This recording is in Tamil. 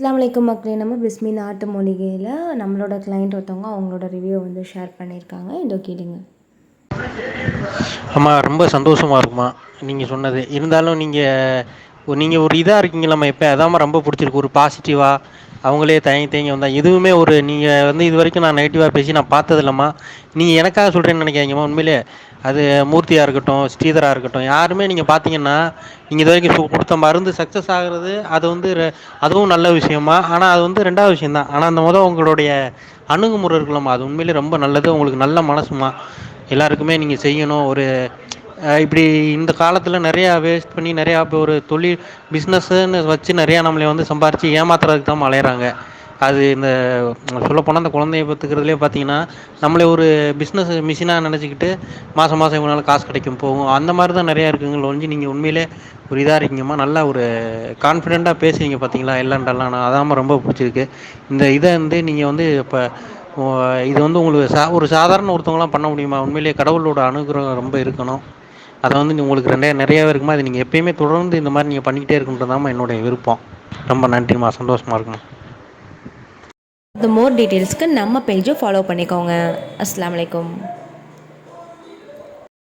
அஸ்ஸலாமு மக்களே நம்ம பிஸ்மி நாட்டு மூலிகையில் நம்மளோட கிளைண்ட் ஒருத்தவங்க அவங்களோட ரிவ்யூ வந்து ஷேர் பண்ணியிருக்காங்க. இதோ கேளுங்க. ஆமாம் ரொம்ப சந்தோஷமாக இருக்குமா? நீங்கள் சொன்னது. இருந்தாலும் நீங்கள் நீங்கள் ஒரு இதாக இருக்கீங்களா இப்போ அதாம்மா ரொம்ப பிடிச்சிருக்கு. ஒரு பாசிட்டிவாக அவங்களே தயங்கி தயங்கி வந்தால் எதுவுமே ஒரு நீங்கள் வந்து இது வரைக்கும் நான் நெகட்டிவாக பேசி நான் பார்த்ததில்லம்மா. நீங்கள் எனக்காக சொல்கிறேன்னு நினைக்காதீங்கம்மா உண்மையிலே. அது மூர்த்தியாக இருக்கட்டும் ஸ்ரீதராக இருக்கட்டும் யாருமே நீங்கள் பார்த்தீங்கன்னா நீங்கள் இது வரைக்கும் கொடுத்த மருந்து சக்ஸஸ் ஆகுறது அது வந்து அதுவும் நல்ல விஷயமா ஆனால் அது வந்து ரெண்டாவது விஷயம்தான். ஆனால் அந்த முதல் உங்களுடைய அணுகுமுறை இருக்கலாமா அது உண்மையிலே ரொம்ப நல்லது உங்களுக்கு நல்ல மனசுமா எல்லாருக்குமே நீங்கள் செய்யணும் ஒரு இப்படி இந்த காலத்தில் நிறையா வேஸ்ட் பண்ணி நிறையா இப்போ ஒரு தொழில் பிஸ்னஸ்ன்னு வச்சு நிறையா நம்மளை வந்து சம்பாரித்து ஏமாத்துறதுக்கு தான் அலையிறாங்க. அது இந்த சொல்லப்போனால் அந்த குழந்தைய பத்துக்கிறதுலே பார்த்தீங்கன்னா நம்மளே ஒரு பிஸ்னஸ் மிஷினாக நினச்சிக்கிட்டு மாதம் மாதம் இவ்வளோ காசு கிடைக்கும் போகும். அந்த மாதிரி தான் நிறையா இருக்குங்கள ஒழிஞ்சு நீங்கள் உண்மையிலே ஒரு இதாக இருக்கீங்கம்மா நல்லா ஒரு கான்ஃபிடெண்ட்டாக பேசுவீங்க பார்த்தீங்களா இல்லைன்றலாம் நான் அதாம்மா ரொம்ப பிடிச்சிருக்கு. இந்த இதை வந்து நீங்கள் வந்து இப்போ இது வந்து உங்களுக்கு சா ஒரு சாதாரண ஒருத்தவங்களாம் பண்ண முடியுமா? உண்மையிலேயே கடவுளோட அனுகிரகம் ரொம்ப இருக்கணும். அதை வந்து உங்களுக்கு நிறைய நிறையாவே இருக்குமா? அது நீங்கள் எப்பயுமே தொடர்ந்து இந்த மாதிரி நீங்கள் பண்ணிக்கிட்டே இருக்குன்றதாம்மா என்னுடைய விருப்பம். ரொம்ப நன்றிம்மா. சந்தோஷமாக இருக்குமா இந்த மோர் டீட்டெயில்ஸ்க்கு நம்ம பேஜை ஃபாலோ பண்ணிக்கோங்க. அஸ்லாம் வலைக்கம்